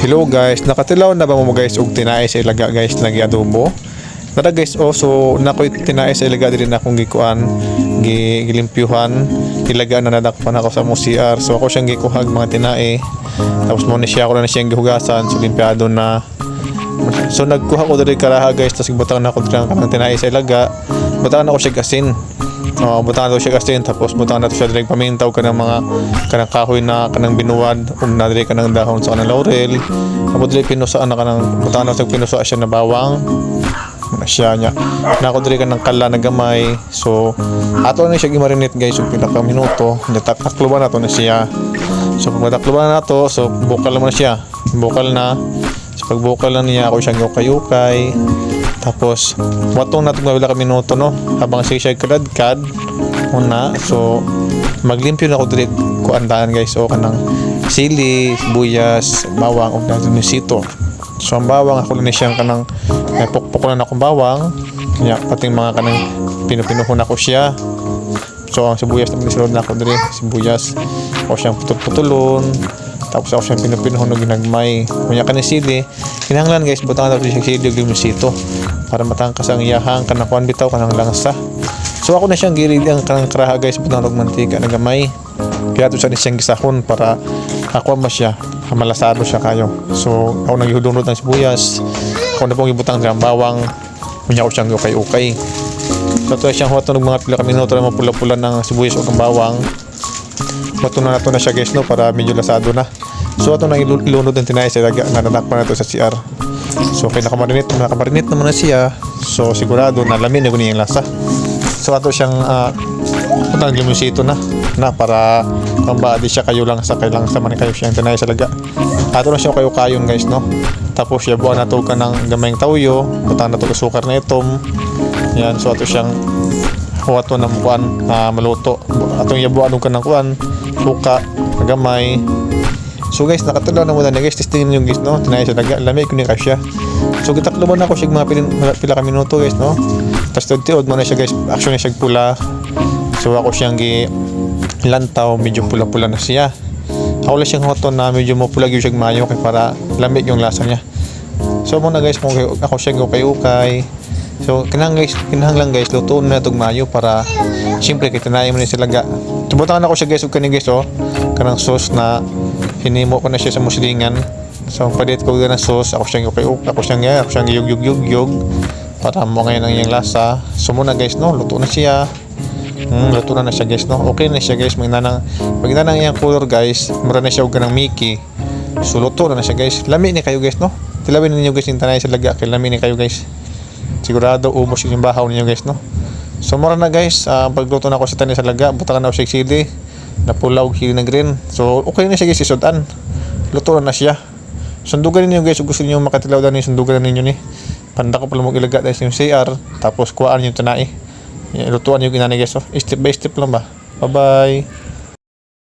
Hello guys, nakatilaw na ba mo guys og tinae sa ilaga guys lagi adobo? Tara guys, oh, so nakoy tinae sa ilaga diri na akong gikuan, gi gilimpyuhan, ilaga na nadakpan ako sa mo CR. So ako siyang gikuhag mga tinae. Tapos mo ni siya ako na siyang gihugasan, so limpyado na. So nagkuha ko diri karaha guys, tapos butang na ako diri ang kanang tinae sa ilaga. Butang na ako siya asin. Oh, butang na to siya asin tapos butang na siya diri pamintaw kanang mga kanang kahoy na kanang binuwad ug na diri kanang dahon sa kanang laurel. Tapos diri pinusa na kanang butang na sa pinusa siya na bawang na siya niya. Na ako diri kanang kala na gamay. So ato na siya gimarinate guys ug pila ka minuto. Natakluban na to na siya. So pag matakluban na to, so bukal na siya. Bukal na. So pag bukal na niya ako siyang yukay-yukay. Tapos, watong natin mabila ka minuto, no? Habang siya kadadkad, una, so, maglimpyo na ako dili ko andahan guys. So, kanang sili, buyas, bawang, o natin yung sito. So, ang bawang, ako ni siyang kanang, may pukpuk na akong bawang. Kanya, pating mga kanang pinupinuhon ako siya. So, ang sibuyas naman isulod na ako diri, sibuyas. Ako siyang putol-putulon. Tapos ako siyang pinupinuhon ng ginagmay. Kunya ka ni sili. Kinahanglan guys, butang na siya sili og limusito. Para matangkas ang iyahang kanang kuan bitaw kanang langsa. So ako na siyang girid ang kanang karaha guys, butang og mantika na gamay. Kaya to siya ni siyang gisahon para ako ma siya. Malasado siya kayo. So ako nang gihudunod ng sibuyas. Ako na pong ibutang ng bawang. Kunya ko siyang ukay-ukay. So ito siyang huwag ng mga pila kami minuto na mapula-pula ng sibuyas o ng bawang. Mato na nato na siya guys no para medyo lasado na. So ito na ilu- ilunod ng tinay sa laga na na to sa CR. So kay nakamarinate nakamarinate naman na siya. So sigurado na lamin na yung lasa. So ato siyang uh, putang limusito na na para kamba di siya kayo lang sa kailang sa man kayo siyang tinay sa laga. Ato na siya kayo kayon guys no. Tapos siya buwan na to ka ng gamayng tawyo, butang na to ka sukar na itom. Yan, so ato siyang wato ng kuan na maluto. Atong yabuan ka ng kuan, suka, gamay. So guys, nakatulaw na muna na guys, testingin niyo guys, no? Tinay sa daga, lamay ko ni kasya. So gitaklo mo na ako siya mga pilin, pila ka minuto guys, no? Tapos tiod mo siya guys, action siya pula. So ako siyang gi lantaw, medyo pula-pula na siya. Ako lang siyang hoton na medyo mapulag yung siya mayo kay para lamig yung lasa niya. So muna guys, kung ako siyang ukay-ukay. So kinahang guys, kinahang lang guys, lutuon na itong mayo para siyempre kay tinayin mo na sila ga. Tubutan ako siya guys, ug kani guys oh, kanang sauce na hinimo ko na siya sa muslingan. So palit ko ng sauce, ako siyang ukay ako siyang ako siyang yug yug yug yug para mo ngayon ang iyang lasa. So muna guys, no, luto na siya. Hmm, luto na na siya guys, no. Okay na siya guys, magnanang magnanang iyang color guys. Mura na siya og kanang Mickey. So luto na na siya guys. Lami ni kayo guys, no. Tilawin ninyo guys yung tanay sa laga kay lami ni kayo guys sigurado umos yung bahaw ninyo guys no? So mura na guys. Uh, pagluto na ako sa tanin sa laga. Butakan na ako sili. Na hili na green. So okay na siya guys isudan. Luto na na siya. Sundugan ninyo guys. Gusto niyo makatilaw dani sundugan ninyo ni. Panda ko pala mong ilaga dahil yung CR tapos kuhaan yung tanai lutuan yung ginani guys so step by step lang ba? Bye bye